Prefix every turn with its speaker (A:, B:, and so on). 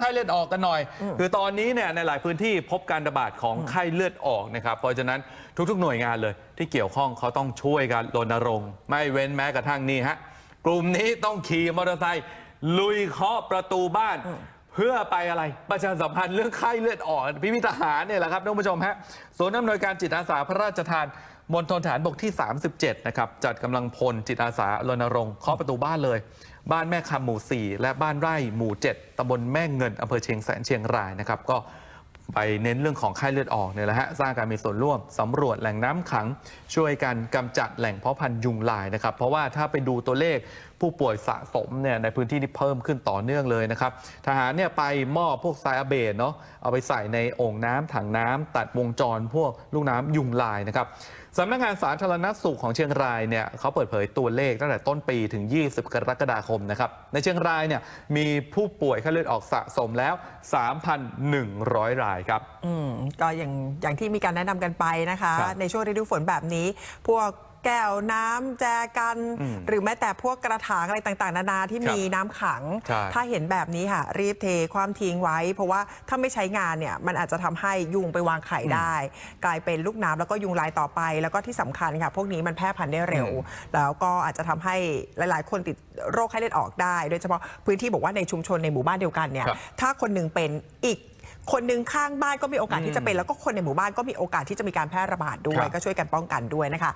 A: ไข้เลือดออกกันหน่อย คือตอนนี้เนี่ยในหลายพื้นที่พบการระบาดของไข้เลือดออกนะครับ เพราะฉะนั้นทุกๆหน่วยงานเลย ที่เกี่ยวข้องเขาต้องช่วยกันรณรงค์ ไม่เว้นแม้กระทั่งนี่ฮะกลุ่มนี้ต้องขี่มอเตอร์ไซค์ลุยเคาะประตูบ้านเพื่อไปอะไรประชาสัมพันธ์เรื่องไข้เลือดออกพิพิธทหารเนี่ยแหละครับท่านผู้ชมฮะศูนย์อำนวยการจิตอาสาพระราชทาน มณฑลฐานบกที่ 37 นะครับ จัดกำลังพลจิตอาสารณรงค์เคาะประตูบ้านเลย บ้านแม่คำหมู่ 4 และบ้านไร่หมู่ 7ตำบลแม่เงินอำเภอเชียงแสนเชียงรายนะครับ ก็ ไปเน้นเรื่องของไข้เลือดออกเนี่ยแหละฮะสร้างการมีส่วนร่วมสำรวจแหล่งน้ำขัง ช่วยกันกำจัดแหล่งเพาะพันธุ์ยุงลายนะครับ เพราะว่าถ้าไปดูตัวเลขผู้ป่วยสะสมเนี่ยในพื้นที่นี่เพิ่มขึ้นต่อเนื่องเลยนะครับ ทหารเนี่ยไปมอบพวกไซอาเบดเนาะเอาไปใส่ในโอ่งน้ำถังน้ำตัดวงจรพวกลูกน้ำยุงลายนะครับสำนักงานสาธารณสุขของเชียงรายเนี่ยเขาเปิดเผยตัวเลขตั้งแต่ต้นปีถึง 20 กรกฎาคมนะครับ ในเชียงรายเนี่ยมีผู้ป่วยไข้เลือดออกสะสมแล้ว 3,100 รายครับ
B: อืมก็อย่างอย่างที่มีการแนะนำกันไปนะคะ
A: ครับ
B: ในช่วงฤดูฝนแบบนี้ พวกแก้วน้ำแจกัน
A: อืม
B: หรือแม้แต่พวกกระถางอะไรต่างๆ นานาที่
A: ครับ
B: มีน้ำขัง
A: ใช่
B: ถ้าเห็นแบบนี้ค่ะ รีบเทความทิ้งไว้ เพราะว่าถ้าไม่ใช้งานเนี่ยมันอาจจะทำให้ยุงไปวางไข่ได้ กลายเป็นลูกน้ำแล้วก็ยุงลายต่อไป แล้วก็ที่สำคัญค่ะ พวกนี้มันแพร่พันธุ์ได้เร็ว แล้วก็อาจจะทำให้หลาย ๆ คนติดโรคไข้เลือดออกได้ โดยเฉพาะพื้นที่บอกว่าในชุมชนในหมู่บ้านเดียวกันเนี่ย
A: ครับ
B: ถ้าคนหนึ่งเป็นอีก คนหนึ่งข้างบ้านก็มีโอกาสที่จะเป็น แล้วก็คนในหมู่บ้านก็มีโอกาสที่จะมีการแพร่ระบาดด้ว
A: ครั
B: ย
A: บ
B: ก็ช่วยกันป้องกันด้วยนะคะ